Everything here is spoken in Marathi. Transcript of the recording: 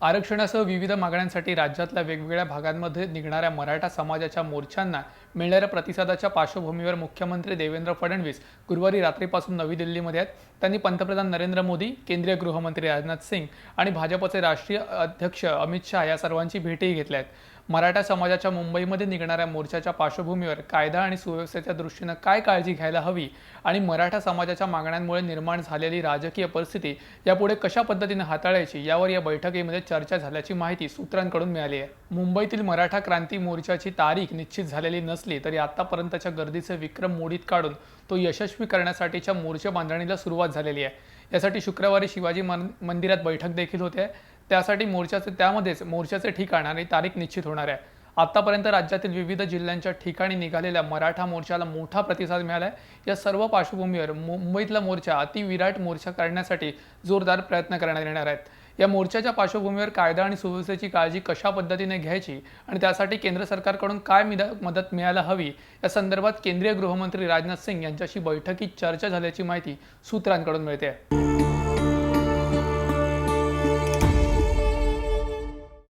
आरक्षणासह विविध मागण्यांसाठी राज्यातल्या वेगवेगळ्या भागांमध्ये निघणाऱ्या मराठा समाजाच्या मोर्चांना मिळणाऱ्या प्रतिसादाच्या पार्श्वभूमीवर मुख्यमंत्री देवेंद्र फडणवीस गुरुवारी रात्रीपासून नवी दिल्लीमध्ये आहेत. त्यांनी पंतप्रधान नरेंद्र मोदी केंद्रीय गृहमंत्री राजनाथ सिंग आणि भाजपचे राष्ट्रीय अध्यक्ष अमित शहा या सर्वांची भेटही घेतल्या आहेत मराठा समाजाच्या मुंबईमध्ये निघणाऱ्या मोर्चाच्या पार्श्वभूमीवर कायदा आणि सुव्यवस्थेच्या दृष्टीनं काय काळजी घ्यायला हवी आणि मराठा समाजाच्या मागण्यांमुळे निर्माण झालेली राजकीय परिस्थिती यापुढे कशा पद्धतीने हाताळायची यावर या बैठकीमध्ये चर्चा झाल्याची माहिती सूत्रांकडून मिळाली आहे. मुंबईतील मराठा क्रांती मोर्चाची तारीख निश्चित झालेली नसली तरी आतापर्यंतच्या गर्दीचे विक्रम मोडीत काढून तो यशस्वी करण्यासाठीच्या मोर्चे बांधणीला सुरुवात झालेली आहे. यासाठी शुक्रवारी शिवाजी मंदिरात बैठक देखील होते. त्यासाठी मोर्चाचे त्यामध्येच मोर्चाचे ठिकाण आणि तारीख निश्चित होणार आहे. आतापर्यंत राज्यातील विविध जिल्ह्यांच्या ठिकाणी निघालेल्या मराठा मोर्चाला मोठा प्रतिसाद मिळाला आहे या सर्व पार्श्वभूमीवर मुंबईतला मोर्चा अतिविराट मोर्चा करण्यासाठी जोरदार प्रयत्न करण्यात येणार आहेत. या मोर्चाच्या पार्श्वभूमीवर कायदा आणि सुव्यवस्थेची काळजी कशा पद्धतीने घ्यायची आणि त्यासाठी केंद्र सरकारकडून काय मदत मिळायला हवी या संदर्भात केंद्रीय गृहमंत्री राजनाथ सिंग यांच्याशी बैठकीत चर्चा झाल्याची माहिती सूत्रांकडून मिळते. आहे